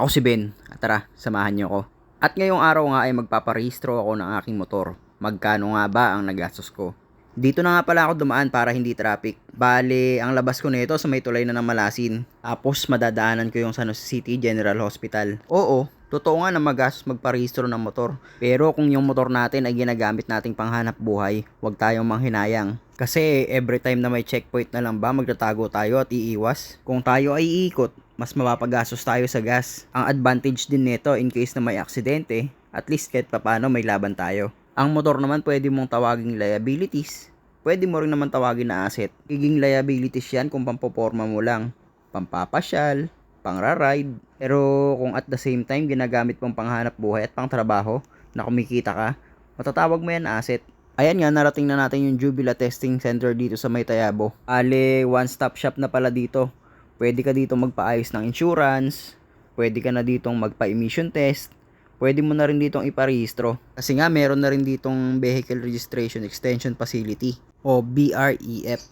Ako si Ben. Tara, samahan niyo ako. At ngayong araw nga ay magpaparehistro ako ng aking motor. Magkano nga ba ang nagastos ko? Dito na nga pala ako dumaan para hindi traffic. Bale, ang labas ko nito sa may tulay na ng Malasin. Tapos madadaanan ko yung San Jose City General Hospital. Oo, totoo nga na magastos magparehistro ng motor. Pero kung yung motor natin ay ginagamit nating panghanap buhay, huwag tayong manghinayang. Kasi every time na may checkpoint na lang ba, magtatago tayo at iiwas. Kung tayo ay iikot, mas mapapagastos tayo sa gas. Ang advantage din nito in case na may aksidente, at least kahit papano may laban tayo. Ang motor naman pwede mong tawaging liabilities. Pwede mo rin naman tawagin na asset. Iging liabilities yan kung pampoporma mo lang. Pampapasyal, pangra-ride. Pero kung at the same time ginagamit mong panghanap buhay at pangtrabaho na kumikita ka, matatawag mo yan asset. Ayan nga, narating na natin yung Jubila Testing Center dito sa Maytayabo. Ale, one-stop shop na pala dito. Pwede ka dito magpaayos ng insurance, pwede ka na ditong magpa-emission test, pwede mo na rin ditong iparehistro. Kasi nga, meron na rin ditong Vehicle Registration Extension Facility o BREF.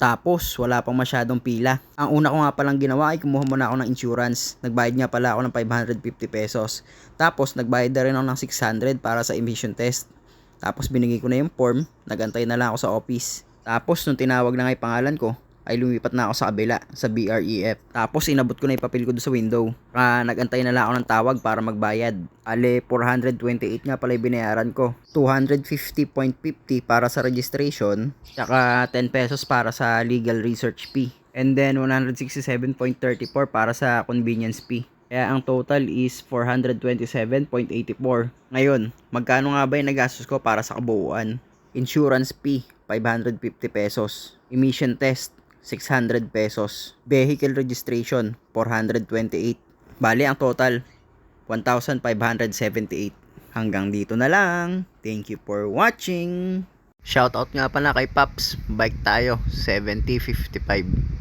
Tapos, wala pang masyadong pila. Ang una ko nga palang ginawa ay kumuha muna ako ng insurance. Nagbayad nga pala ako ng 550 pesos. Tapos, nagbayad na rin ako ng 600 para sa emission test. Tapos, binigay ko na yung form. Nagantay na lang ako sa office. Tapos, nung tinawag na nga yung pangalan ko, ay lumipat na ako sa kabila, sa BREF. Tapos, inabot ko na yung papel ko doon sa window. Ah, nagantay na lang ako ng tawag para magbayad. Ale, 428 nga pala yung binayaran ko. 250.50 para sa registration, tsaka 10 pesos para sa legal research fee. And then 167.34 para sa convenience fee. Kaya ang total is 427.84. Ngayon, magkano nga ba yung nagastos ko para sa kabuuan? Insurance fee, 550 pesos. Emission test, 600 pesos. Vehicle registration, 428. Bali, ang total, 1,578. Hanggang dito na lang. Thank you for watching. Shoutout nga pala kay Paps. Bike tayo, 7055.